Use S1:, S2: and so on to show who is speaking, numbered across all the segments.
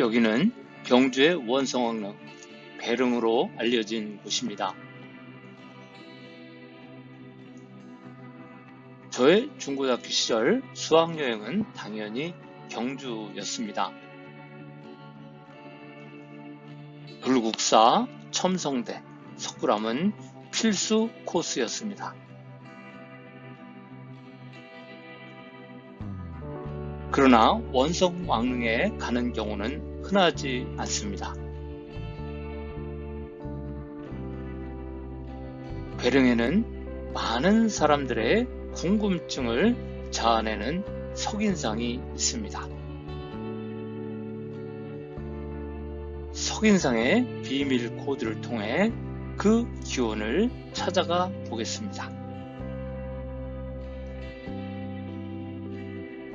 S1: 여기는 경주의 원성왕릉 배릉으로 알려진 곳입니다. 저의 중고등학교 시절 수학여행은 당연히 경주였습니다. 불국사, 첨성대, 석굴암은 필수 코스였습니다. 그러나 원성 왕릉에 가는 경우는 흔하지 않습니다. 배릉에는 많은 사람들의 궁금증을 자아내는 석인상이 있습니다. 석인상의 비밀 코드를 통해 그 기원을 찾아가 보겠습니다.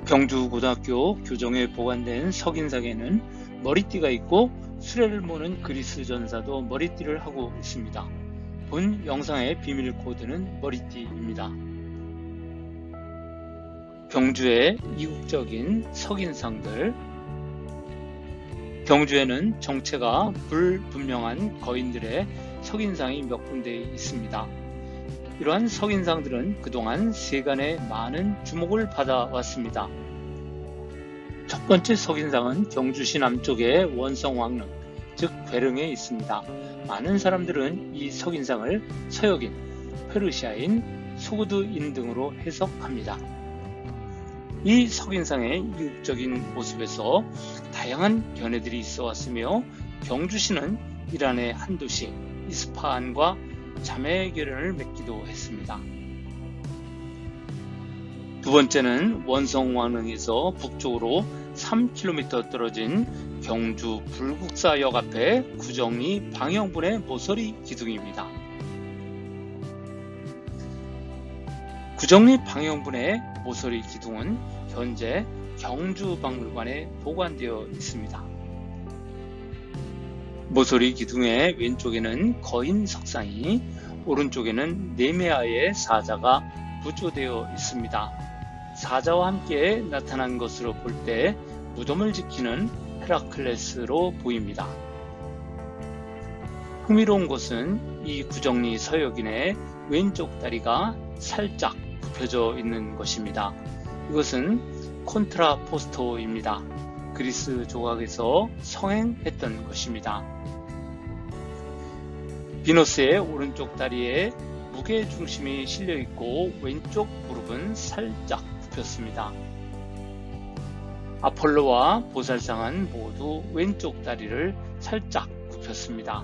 S1: 경주고등학교 교정에 보관된 석인상에는 머리띠가 있고 수레를 모는 그리스 전사도 머리띠를 하고 있습니다. 본 영상의 비밀 코드는 머리띠입니다. 경주의 이국적인 석인상들 경주에는 정체가 불분명한 거인들의 석인상이 몇 군데 있습니다. 이러한 석인상들은 그동안 세간에 많은 주목을 받아왔습니다. 첫 번째 석인상은 경주시 남쪽의 원성왕릉, 즉 괴릉에 있습니다. 많은 사람들은 이 석인상을 서역인, 페르시아인, 소그드인 등으로 해석합니다. 이 석인상의 이국적인 모습에서 다양한 견해들이 있어 왔으며 경주시는 이란의 한 도시 이스파한과 자매 결연을 맺기도 했습니다. 두 번째는 원성왕릉에서 북쪽으로 3km 떨어진 경주 불국사역 앞에 구정리 방영분의 모서리 기둥입니다. 구정리 방영분의 모서리 기둥은 현재 경주박물관에 보관되어 있습니다. 모서리 기둥의 왼쪽에는 거인 석상이 오른쪽에는 네메아의 사자가 부조되어 있습니다. 사자와 함께 나타난 것으로 볼 때 무덤을 지키는 헤라클레스로 보입니다. 흥미로운 것은 이 구정리 서역인의 왼쪽 다리가 살짝 굽혀져 있는 것입니다. 이것은 콘트라포스토입니다. 그리스 조각에서 성행했던 것입니다. 비너스의 오른쪽 다리에 무게 중심이 실려 있고 왼쪽 무릎은 살짝 굽혔습니다. 아폴로와 보살상은 모두 왼쪽 다리를 살짝 굽혔습니다.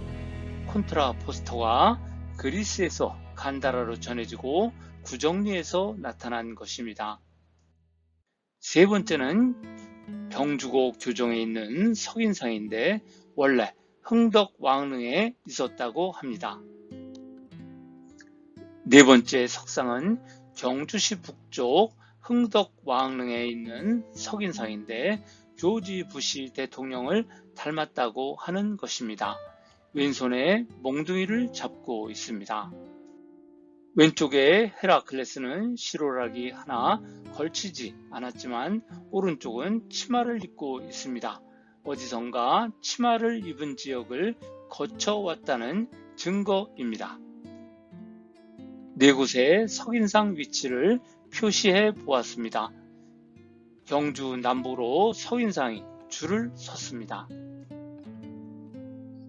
S1: 콘트라 포스터가 그리스에서 간다라로 전해지고 구정리에서 나타난 것입니다. 세 번째는 경주고 교정에 있는 석인상인데 원래 흥덕 왕릉에 있었다고 합니다. 네 번째 석상은 경주시 북쪽 흥덕 왕릉에 있는 석인상인데 조지 부시 대통령을 닮았다고 하는 것입니다. 왼손에 몽둥이를 잡고 있습니다. 왼쪽에 헤라클레스는 시로락이 하나 걸치지 않았지만 오른쪽은 치마를 입고 있습니다. 어디선가 치마를 입은 지역을 거쳐왔다는 증거입니다. 네 곳의 석인상 위치를 표시해 보았습니다. 경주 남부로 석인상이 줄을 섰습니다.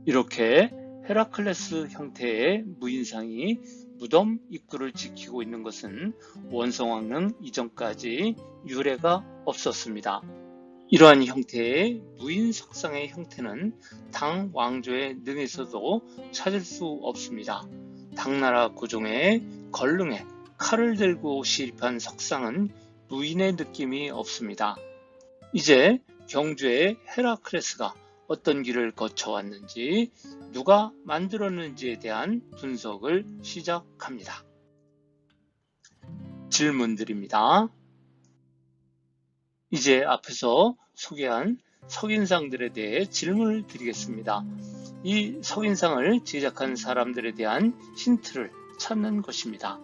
S1: 이렇게 헤라클레스 형태의 무인상이 무덤 입구를 지키고 있는 것은 원성왕릉 이전까지 유래가 없었습니다. 이러한 형태의 무인 석상의 형태는 당 왕조의 능에서도 찾을 수 없습니다. 당나라 고종의 걸릉에 칼을 들고 시립한 석상은 무인의 느낌이 없습니다. 이제 경주의 헤라크레스가 어떤 길을 거쳐왔는지 누가 만들었는지에 대한 분석을 시작합니다. 질문드립니다. 이제 앞에서 소개한 석인상들에 대해 질문을 드리겠습니다. 이 석인상을 제작한 사람들에 대한 힌트를 찾는 것입니다.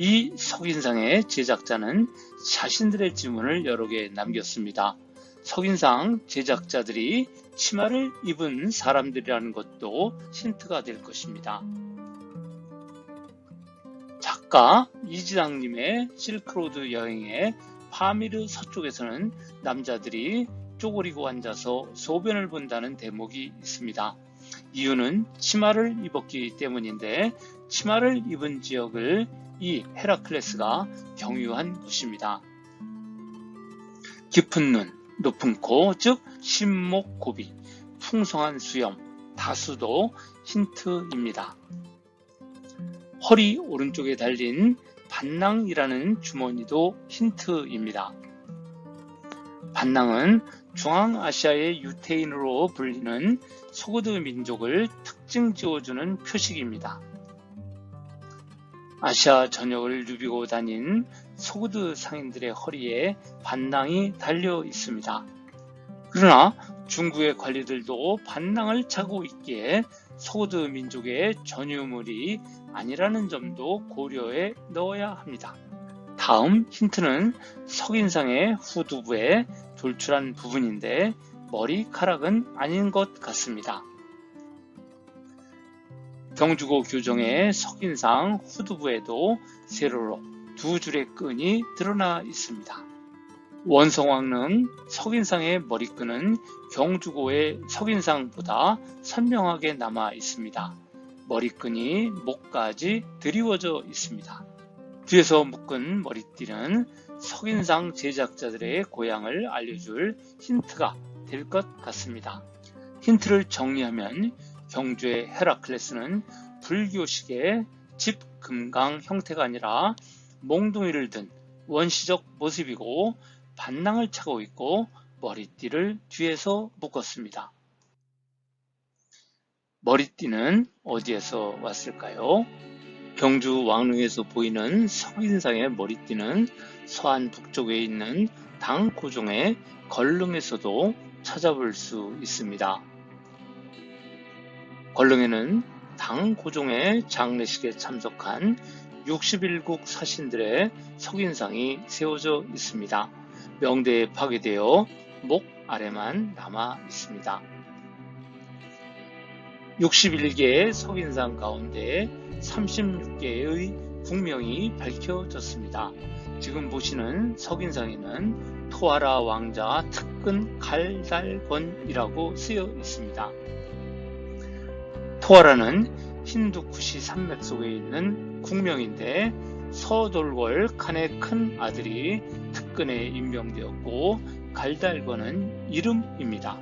S1: 이 석인상의 제작자는 자신들의 질문을 여러 개 남겼습니다. 석인상 제작자들이 치마를 입은 사람들이라는 것도 힌트가 될 것입니다. 작가 이지당님의 실크로드 여행에 파미르 서쪽에서는 남자들이 쪼그리고 앉아서 소변을 본다는 대목이 있습니다. 이유는 치마를 입었기 때문인데 치마를 입은 지역을 이 헤라클레스가 경유한 곳입니다. 깊은 눈, 높은 코, 즉 신목 고비, 풍성한 수염, 다수도 힌트입니다. 허리 오른쪽에 달린 반낭이라는 주머니도 힌트입니다. 반낭은 중앙아시아의 유태인으로 불리는 소고드 민족을 특징 지어주는 표식입니다. 아시아 전역을 누비고 다닌 소고드 상인들의 허리에 반낭이 달려 있습니다. 그러나 중국의 관리들도 반낭을 차고 있기에 소고드 민족의 전유물이 아니라는 점도 고려에 넣어야 합니다. 다음 힌트는 석인상의 후두부에 돌출한 부분인데 머리카락은 아닌 것 같습니다. 경주고 교정의 석인상 후두부에도 세로로 두 줄의 끈이 드러나 있습니다. 원성왕릉 석인상의 머리끈은 경주고의 석인상보다 선명하게 남아 있습니다. 머리끈이 목까지 드리워져 있습니다. 뒤에서 묶은 머리띠는 석인상 제작자들의 고향을 알려줄 힌트가 될 것 같습니다. 힌트를 정리하면 경주의 헤라클레스는 불교식의 집금강 형태가 아니라 몽둥이를 든 원시적 모습이고 반낭을 차고 있고 머리띠를 뒤에서 묶었습니다. 머리띠는 어디에서 왔을까요? 경주 왕릉에서 보이는 석인상의 머리띠는 서안 북쪽에 있는 당고종의 걸릉에서도 찾아볼 수 있습니다. 걸릉에는 당 고종의 장례식에 참석한 61국 사신들의 석인상이 세워져 있습니다. 명대에 파괴되어 목 아래만 남아 있습니다. 61개의 석인상 가운데 36개의 국명이 밝혀졌습니다. 지금 보시는 석인상에는 토하라 왕자 특근 갈달건이라고 쓰여 있습니다. 토하라는 힌두쿠시 산맥 속에 있는 국명인데 서돌월 칸의 큰 아들이 특근에 임명되었고 갈달건은 이름입니다.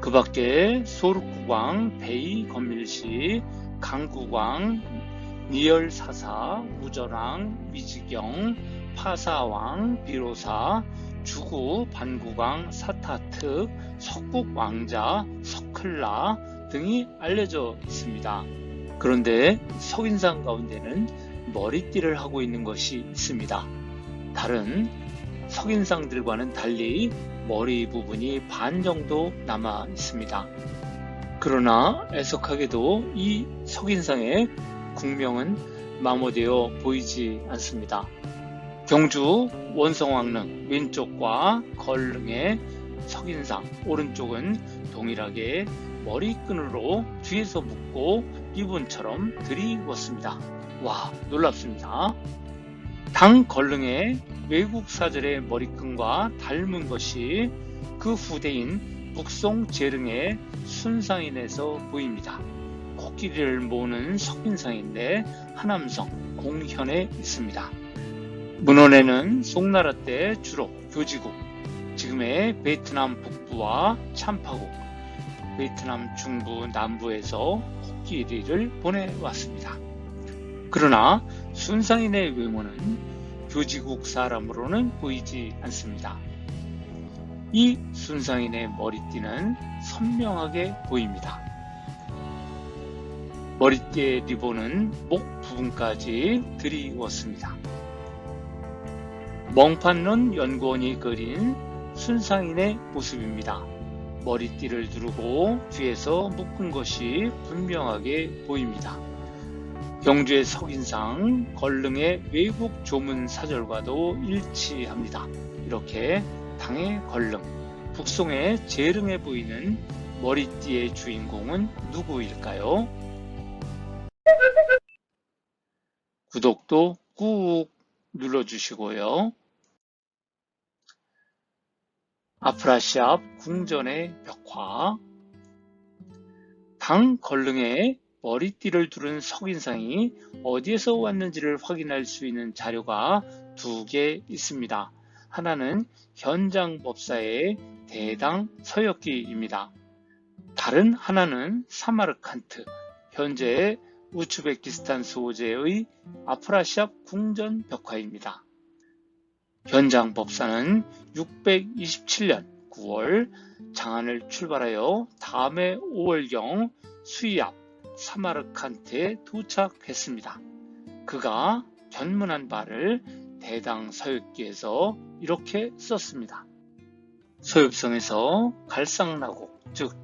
S1: 그 밖에 소르쿠광, 베이 건밀시, 강구광, 니열사사, 우저랑, 미지경, 파사왕, 비로사, 주구, 반구광, 사타특, 석국왕자, 석클라 등이 알려져 있습니다. 그런데 석인상 가운데는 머리띠를 하고 있는 것이 있습니다. 다른 석인상들과는 달리 머리 부분이 반 정도 남아 있습니다. 그러나 애석하게도 이 석인상의 국명은 마모되어 보이지 않습니다. 경주 원성왕릉 왼쪽과 걸릉의 석인상 오른쪽은 동일하게 머리끈으로 뒤에서 묶고 리본처럼 들이웠습니다. 와 놀랍습니다. 당 걸릉의 외국 사절의 머리끈과 닮은 것이 그 후대인 북송 재릉의 순상인에서 보입니다. 코끼리를 모으는 석인상인데 하남성 공현에 있습니다. 문헌에는 송나라 때 주로 교지국, 지금의 베트남 북부와 참파국, 베트남 중부 남부에서 코끼리를 보내왔습니다. 그러나 순상인의 외모는 교지국 사람으로는 보이지 않습니다. 이 순상인의 머리띠는 선명하게 보입니다. 머리띠의 리본은 목 부분까지 들이웠습니다. 멍판론 연구원이 그린 순상인의 모습입니다. 머리띠를 두르고 뒤에서 묶은 것이 분명하게 보입니다. 경주의 석인상, 걸릉의 외국 조문 사절과도 일치합니다. 이렇게 당의 걸릉, 북송에 재릉해 보이는 머리띠의 주인공은 누구일까요? 구독도 꾹 눌러주시고요. 아프라시압 궁전의 벽화 당 걸릉에 머리띠를 두른 석인상이 어디에서 왔는지를 확인할 수 있는 자료가 두 개 있습니다. 하나는 현장 법사의 대당 서역기입니다. 다른 하나는 사마르칸트, 현재 우츠베키스탄 소재의 아프라시압 궁전 벽화입니다. 현장 법사는 627년 9월 장안을 출발하여 다음해 5월경 수이 앞 사마르칸트에 도착했습니다. 그가 견문한 바를 대당 서역기에서 이렇게 썼습니다. 소엽성에서 갈상나고 즉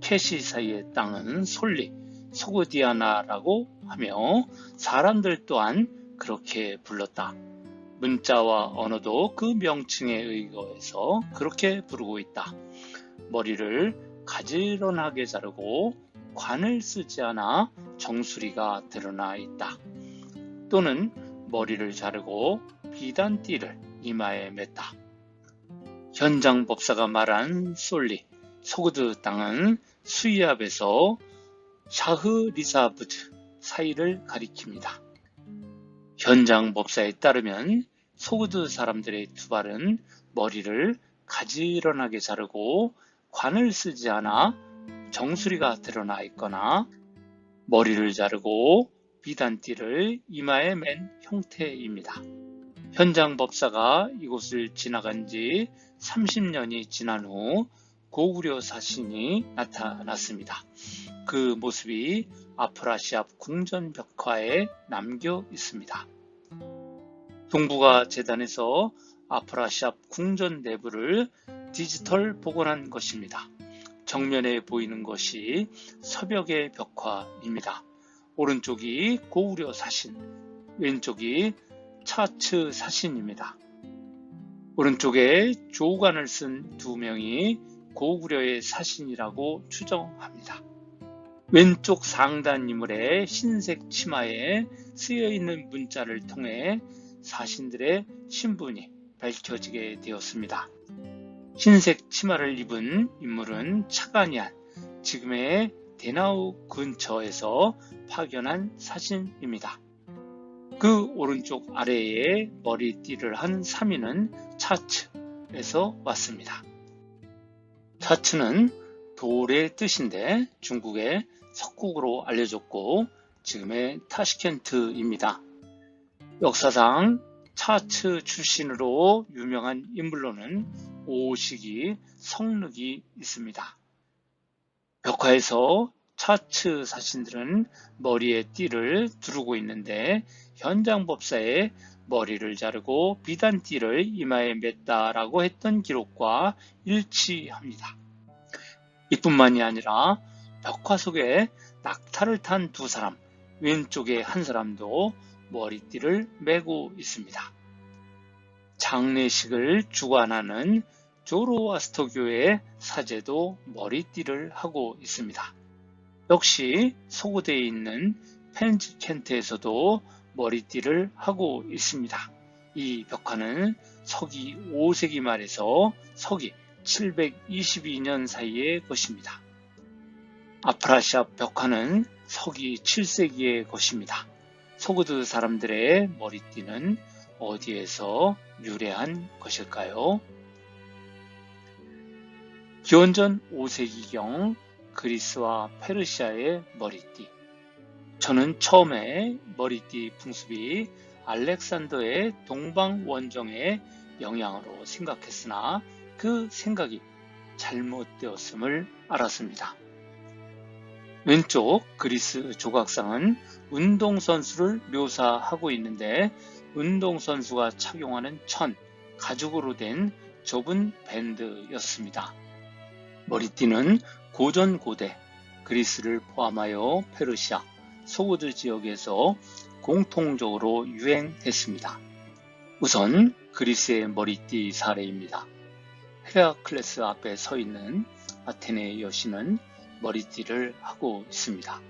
S1: 캐시 사이의 땅은 솔리 소고디아나라고 하며 사람들 또한 그렇게 불렀다. 문자와 언어도 그 명칭에 의거해서 그렇게 부르고 있다. 머리를 가지런하게 자르고 관을 쓰지 않아 정수리가 드러나 있다. 또는 머리를 자르고 비단띠를 이마에 맸다. 현장 법사가 말한 솔리, 소그드 땅은 수이압에서 샤흐 리사브드 사이를 가리킵니다. 현장 법사에 따르면 소그드 사람들의 두 발은 머리를 가지런하게 자르고 관을 쓰지 않아 정수리가 드러나 있거나 머리를 자르고 비단띠를 이마에 맨 형태입니다. 현장 법사가 이곳을 지나간 지 30년이 지난 후 고구려 사신이 나타났습니다. 그 모습이 아프라시압 궁전 벽화에 남겨 있습니다. 동북아 재단에서 아프라시압 궁전 내부를 디지털 복원한 것입니다. 정면에 보이는 것이 서벽의 벽화입니다. 오른쪽이 고구려 사신, 왼쪽이 차츠 사신입니다. 오른쪽에 조관을 쓴 두 명이 고구려의 사신이라고 추정합니다. 왼쪽 상단 인물의 흰색 치마에 쓰여 있는 문자를 통해 사신들의 신분이 밝혀지게 되었습니다. 흰색 치마를 입은 인물은 차가니안, 지금의 데나우 근처에서 파견한 사신입니다. 그 오른쪽 아래에 머리띠를 한 3인은 차츠에서 왔습니다. 차츠는 돌의 뜻인데 중국의 석국으로 알려졌고 지금의 타시켄트입니다. 역사상 차츠 출신으로 유명한 인물로는 오식이 성륵이 있습니다. 벽화에서 차츠 사신들은 머리에 띠를 두르고 있는데 현장 법사의 머리를 자르고 비단띠를 이마에 맸다라고 했던 기록과 일치합니다. 이뿐만이 아니라 벽화 속에 낙타를 탄 두 사람, 왼쪽에 한 사람도 머리띠를 메고 있습니다. 장례식을 주관하는 조로아스터교의 사제도 머리띠를 하고 있습니다. 역시 소고대에 있는 펜즈켄트에서도 머리띠를 하고 있습니다. 이 벽화는 서기 5세기 말에서 서기 722년 사이의 것입니다. 아프라시아 벽화는 서기 7세기의 것입니다. 소그드 사람들의 머리띠는 어디에서 유래한 것일까요? 기원전 5세기경 그리스와 페르시아의 머리띠. 저는 처음에 머리띠 풍습이 알렉산더의 동방 원정의 영향으로 생각했으나 그 생각이 잘못되었음을 알았습니다. 왼쪽 그리스 조각상은 운동선수를 묘사하고 있는데 운동선수가 착용하는 천, 가죽으로 된 좁은 밴드였습니다. 머리띠는 고전 고대 그리스를 포함하여 페르시아, 소고드 지역에서 공통적으로 유행했습니다. 우선 그리스의 머리띠 사례입니다. 헤라클레스 앞에 서 있는 아테네 여신은 머리띠를 하고 있습니다.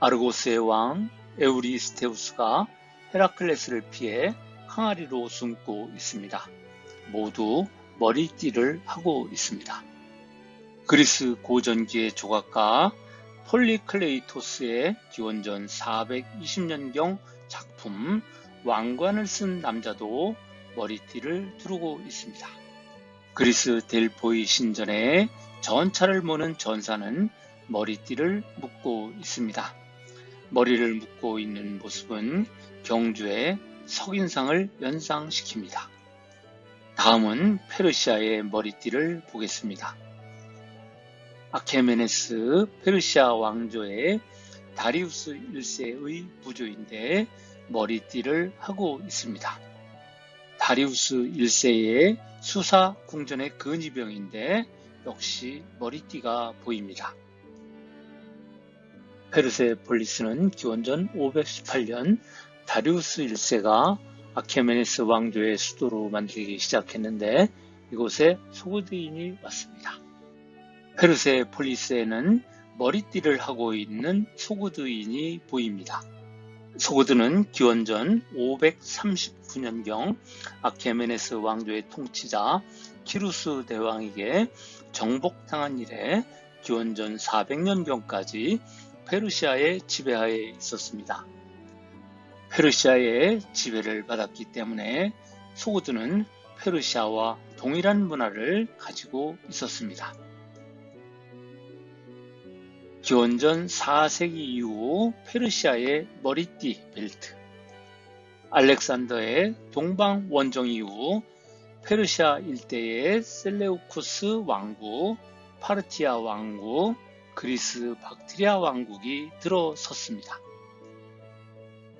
S1: 아르고스의 왕 에우리스테우스가 헤라클레스를 피해 항아리로 숨고 있습니다. 모두 머리띠를 하고 있습니다. 그리스 고전기의 조각가 폴리클레이토스의 기원전 420년경 작품 왕관을 쓴 남자도 머리띠를 두르고 있습니다. 그리스 델포이 신전에 전차를 모는 전사는 머리띠를 묶고 있습니다. 머리를 묶고 있는 모습은 경주의 석인상을 연상시킵니다. 다음은 페르시아의 머리띠를 보겠습니다. 아케메네스 페르시아 왕조의 다리우스 1세의 부조인데 머리띠를 하고 있습니다. 다리우스 1세의 수사 궁전의 근위병인데 역시 머리띠가 보입니다. 페르세폴리스는 기원전 518년 다리우스 1세가 아케메네스 왕조의 수도로 만들기 시작했는데 이곳에 소고드인이 왔습니다. 페르세폴리스에는 머리띠를 하고 있는 소고드인이 보입니다. 소고드는 기원전 539년경 아케메네스 왕조의 통치자 키루스 대왕에게 정복당한 이래 기원전 400년경까지 페르시아의 지배하에 있었습니다. 페르시아의 지배를 받았기 때문에 소고드는 페르시아와 동일한 문화를 가지고 있었습니다. 기원전 4세기 이후 페르시아의 머리띠 벨트, 알렉산더의 동방 원정 이후 페르시아 일대의 셀레우쿠스 왕국, 파르티아 왕국, 그리스 박트리아 왕국이 들어섰습니다.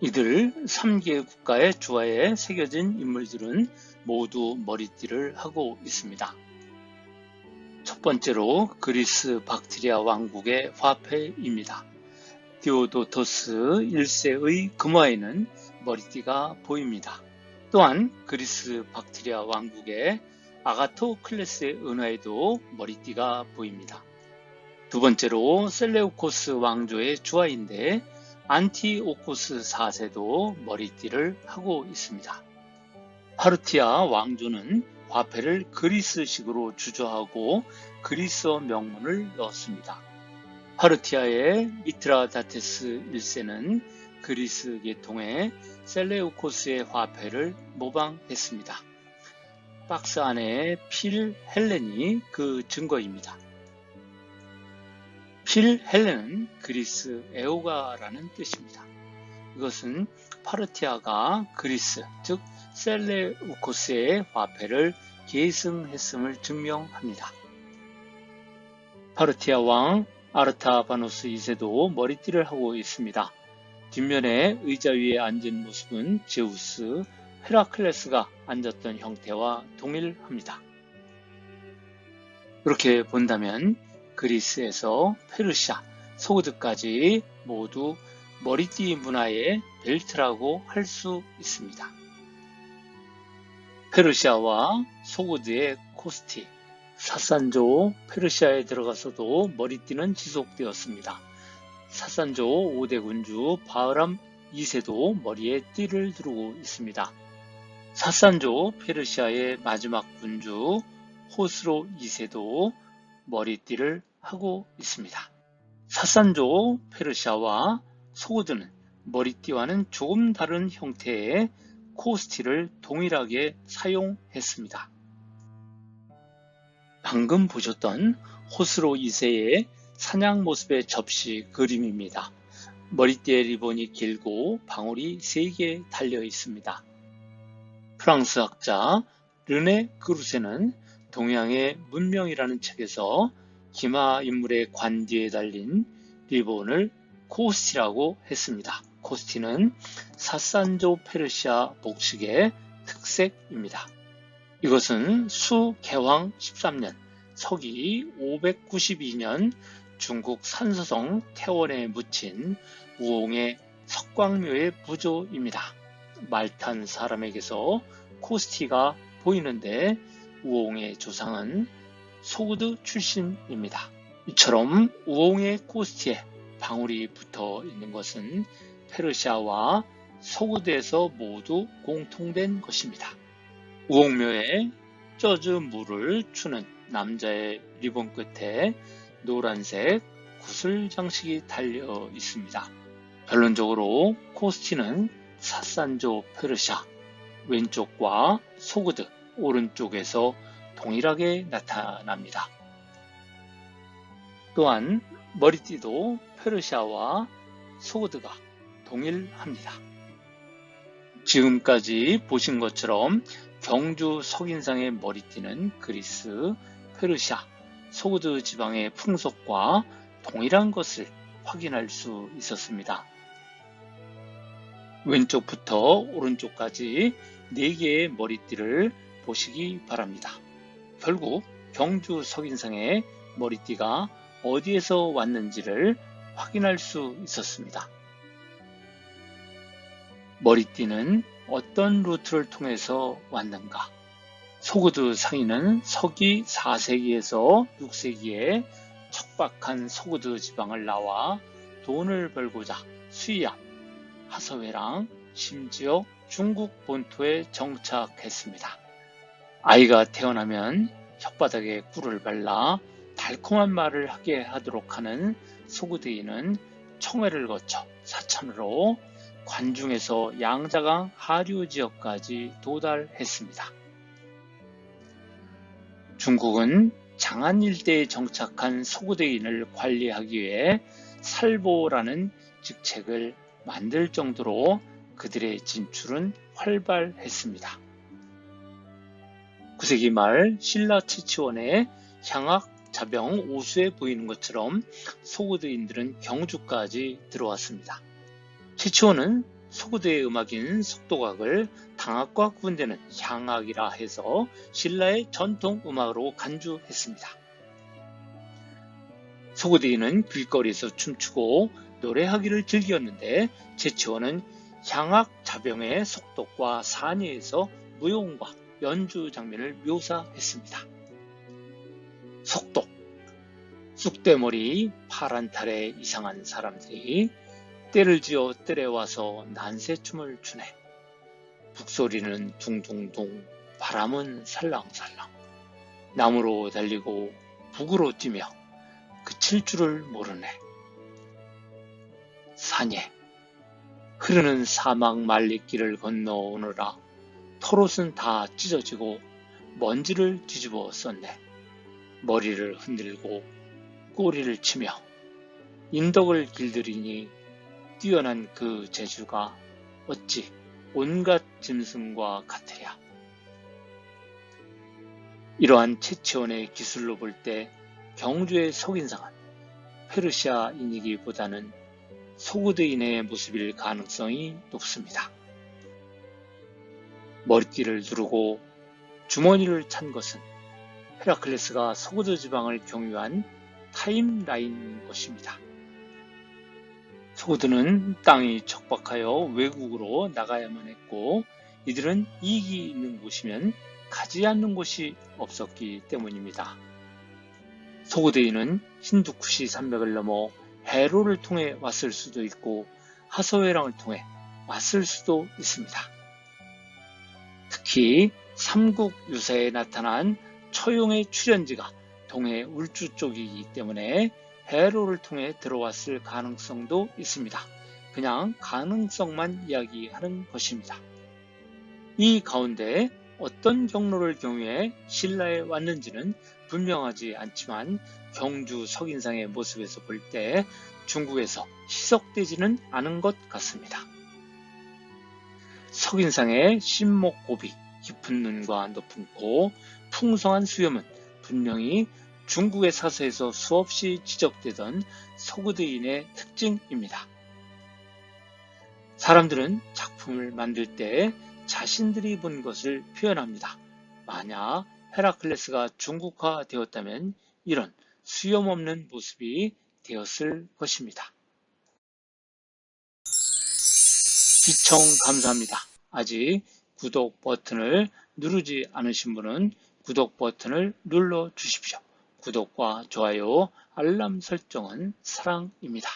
S1: 이들 3개 국가의 주화에 새겨진 인물들은 모두 머리띠를 하고 있습니다. 첫 번째로 그리스 박트리아 왕국의 화폐입니다. 디오도토스 1세의 금화에는 머리띠가 보입니다. 또한 그리스 박트리아 왕국의 아가토클레스의 은화에도 머리띠가 보입니다. 두 번째로 셀레우코스 왕조의 주화인데 안티오코스 4세도 머리띠를 하고 있습니다. 파르티아 왕조는 화폐를 그리스식으로 주저하고 그리스어 명문을 넣었습니다. 파르티아의 미트라다테스 1세는 그리스 계통의 셀레우코스의 화폐를 모방했습니다. 박스 안에 필 헬렌이 그 증거입니다. 필 헬렌은 그리스 에오가라는 뜻입니다. 이것은 파르티아가 그리스, 즉 셀레우코스의 화폐를 계승했음을 증명합니다. 파르티아 왕 아르타바노스 2세도 머리띠를 하고 있습니다. 뒷면에 의자 위에 앉은 모습은 제우스, 헤라클레스가 앉았던 형태와 동일합니다. 그렇게 본다면 그리스에서 페르시아, 소그드까지 모두 머리띠 문화의 벨트라고 할 수 있습니다. 페르시아와 소그드의 코스티, 사산조 페르시아에 들어가서도 머리띠는 지속되었습니다. 사산조 5대 군주 바흐람 2세도 머리에 띠를 두르고 있습니다. 사산조 페르시아의 마지막 군주 호스로 2세도 머리띠를 하고 있습니다. 사산조 페르시아와 소고드는 머리띠와는 조금 다른 형태의 코스티를 동일하게 사용했습니다. 방금 보셨던 호스로 2세의 사냥 모습의 접시 그림입니다. 머리띠의 리본이 길고 방울이 3개 달려 있습니다. 프랑스 학자 르네 그루세는 동양의 문명이라는 책에서 기마 인물의 관 뒤에 달린 리본을 코스티라고 했습니다. 코스티는 사산조 페르시아 복식의 특색입니다. 이것은 수 개왕 13년 서기 592년 중국 산서성 태원에 묻힌 우홍의 석광묘의 부조입니다. 말탄 사람에게서 코스티가 보이는데 우옹의 조상은 소구드 출신입니다. 이처럼 우옹의 코스티에 방울이 붙어 있는 것은 페르시아와 소구드에서 모두 공통된 것입니다. 우옥묘에 쪄즈 물을 추는 남자의 리본 끝에 노란색 구슬 장식이 달려 있습니다. 결론적으로 코스티는 사산조 페르시아 왼쪽과 소그드 오른쪽에서 동일하게 나타납니다. 또한 머리띠도 페르시아와 소그드가 동일합니다. 지금까지 보신 것처럼 경주 석인상의 머리띠는 그리스, 페르시아, 소그드 지방의 풍속과 동일한 것을 확인할 수 있었습니다. 왼쪽부터 오른쪽까지 4개의 머리띠를 보시기 바랍니다. 결국 경주 석인상의 머리띠가 어디에서 왔는지를 확인할 수 있었습니다. 머리띠는 어떤 루트를 통해서 왔는가? 소그드 상인은 서기 4세기에서 6세기에 척박한 소그드 지방을 나와 돈을 벌고자 수이암, 하서회랑 심지어 중국 본토에 정착했습니다. 아이가 태어나면 혓바닥에 꿀을 발라 달콤한 말을 하게 하도록 하는 소그드인은 청해를 거쳐 사천으로 관중에서 양자강 하류 지역까지 도달했습니다. 중국은 장안 일대에 정착한 소구대인을 관리하기 위해 살보라는 직책을 만들 정도로 그들의 진출은 활발했습니다. 9세기 말 신라 치치원의 향악 자병 오수에 보이는 것처럼 소구드인들은 경주까지 들어왔습니다. 치치원은 소구드의 음악인 속도각을 당악과 구분되는 향악이라 해서 신라의 전통 음악으로 간주했습니다. 소구드인은 길거리에서 춤추고 노래하기를 즐겼는데 제치원은 향악 자병의 속독과 산예에서 무용과 연주 장면을 묘사했습니다. 속독 쑥대머리 파란 탈의 이상한 사람들이 때를 지어 뜰에 와서 난세춤을 추네. 북소리는 둥둥둥 바람은 살랑살랑 나무로 달리고 북으로 뛰며 그칠 줄을 모르네. 산에 흐르는 사막 말리길을 건너오느라 털옷은 다 찢어지고 먼지를 뒤집어 썼네. 머리를 흔들고 꼬리를 치며 인덕을 길들이니 뛰어난 그 재주가 어찌 온갖 짐승과 같으랴. 이러한 채치원의 기술로 볼 때 경주의 속인상은 페르시아인이기보다는 소구드인의 모습일 가능성이 높습니다. 머리띠를 두르고 주머니를 찬 것은 헤라클레스가 소구드 지방을 경유한 타임라인인 것입니다. 소구드는 땅이 척박하여 외국으로 나가야만 했고 이들은 이익이 있는 곳이면 가지 않는 곳이 없었기 때문입니다. 소구드인은 힌두쿠시 산맥을 넘어 해로를 통해 왔을 수도 있고 하서회랑을 통해 왔을 수도 있습니다. 특히 삼국 유사에 나타난 처용의 출현지가 동해 울주 쪽이기 때문에 해로를 통해 들어왔을 가능성도 있습니다. 그냥 가능성만 이야기하는 것입니다. 이 가운데 어떤 경로를 경유해 신라에 왔는지는 분명하지 않지만 경주 석인상의 모습에서 볼 때 중국에서 희석되지는 않은 것 같습니다. 석인상의 신목 고비, 깊은 눈과 높은 코, 풍성한 수염은 분명히 중국의 사서에서 수없이 지적되던 소그드인의 특징입니다. 사람들은 작품을 만들 때 자신들이 본 것을 표현합니다. 만약 헤라클레스가 중국화 되었다면 이런 수염 없는 모습이 되었을 것입니다. 시청 감사합니다. 아직 구독 버튼을 누르지 않으신 분은 구독 버튼을 눌러 주십시오. 구독과 좋아요, 알람 설정은 사랑입니다.